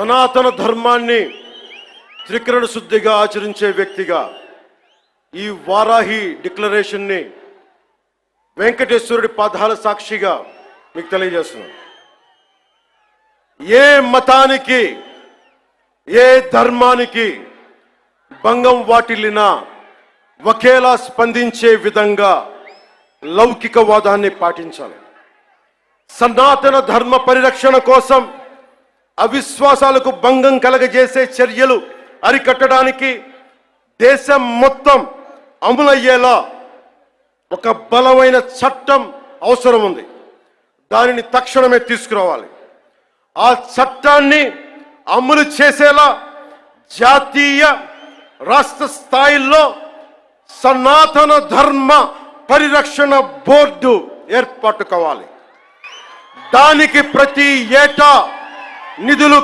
సనాతన ధర్మాన్ని త్రికరణ శుద్ధిగా ఆచరించే వ్యక్తిగా ఈ వారాహి డిక్లరేషన్ని వెంకటేశ్వరుడి పాదాల సాక్షిగా మీకు తెలియజేస్తున్నాను. ఏ మతానికి ఏ ధర్మానికి భంగం వాటిల్లినా ఒకేలా స్పందించే విధంగా లౌకికవాదాన్ని పాటించాలి. సనాతన ధర్మ పరిరక్షణ కోసం అవిశ్వాసాలకు భంగం కలగజేసే చర్యలు అరికట్టడానికి దేశం మొత్తం అమలయ్యేలా ఒక బలమైన చట్టం అవసరం ఉంది. దానిని తక్షణమే తీసుకురావాలి. ఆ చట్టాన్ని అమలు చేసేలా జాతీయ రాష్ట్ర స్థాయిల్లో సనాతన ధర్మ పరిరక్షణ బోర్డు ఏర్పాటు కావాలి. దానికి ప్రతి ఏటా నిధులు